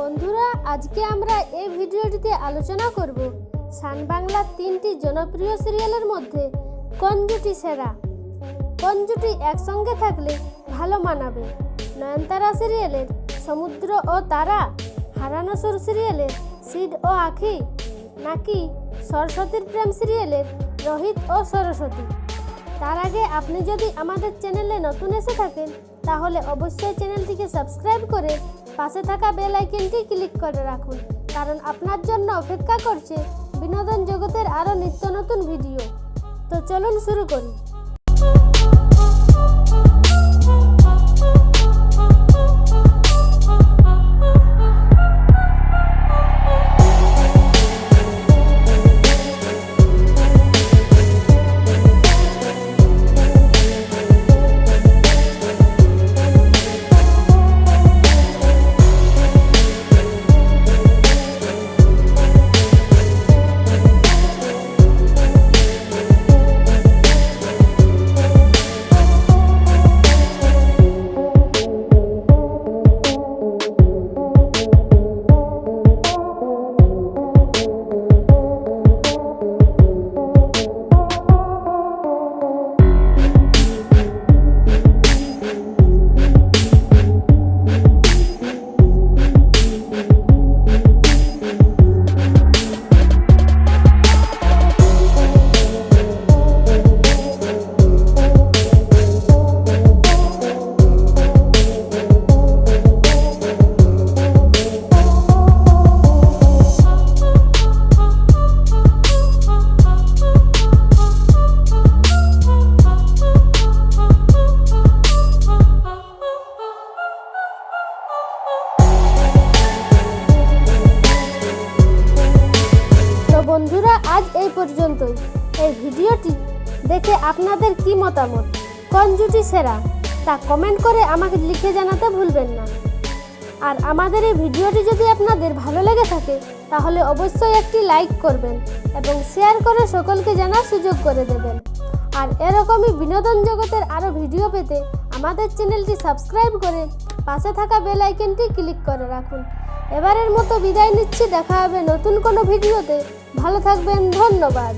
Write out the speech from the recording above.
বন্ধুরা, আজকে আমরা এই ভিডিওটিতে আলোচনা করব সান বাংলার তিনটি জনপ্রিয় সিরিয়ালের মধ্যে কোন জুটি সেরা? কোন জুটি একসঙ্গে থাকলে ভালো মানাবে? নয়নতারা সিরিয়ালের সমুদ্র ও তারা? হারানো সুর সিরিয়ালের সিড ও আখি? নাকি সরস্বতীর প্রেম সিরিয়ালের রোহিত ও সরস্বতী? তার আগে আপনি যদি আমাদের চ্যানেলে নতুন এসে থাকেন, তাহলে অবশ্যই চ্যানেলটিকে সাবস্ক্রাইব করে পাশে থাকা বেল আইকনটি ক্লিক করে রাখুন, কারণ আপনার জন্য অপেক্ষা করছে বিনোদন জগতের আরও নিত্য নতুন ভিডিও তো চলুন শুরু করি। বন্ধুরা, আজ এই পর্যন্তই। এই ভিডিওটি দেখে আপনাদের কি মতামত? কোন জুটি সেরা? তা কমেন্ট করে আমাকে লিখে জানাতে ভুলবেন না। আর আমাদের এই ভিডিওটি যদি আপনাদের ভালো লেগে থাকে, তাহলে অবশ্যই একটি লাইক করবেন এবং শেয়ার করে সকলকে জানার সুযোগ করে দেবেন। আর এরকমই বিনোদন জগতের আরও ভিডিও পেতে আমাদের চ্যানেলটি সাবস্ক্রাইব করে পাশে থাকা বেল আইকনটি ক্লিক করে রাখুন। এবারের মতো বিদায় নিচ্ছি দেখা হবে নতুন কোনো ভিডিওতে। ভালো থাকবেন ধন্যবাদ।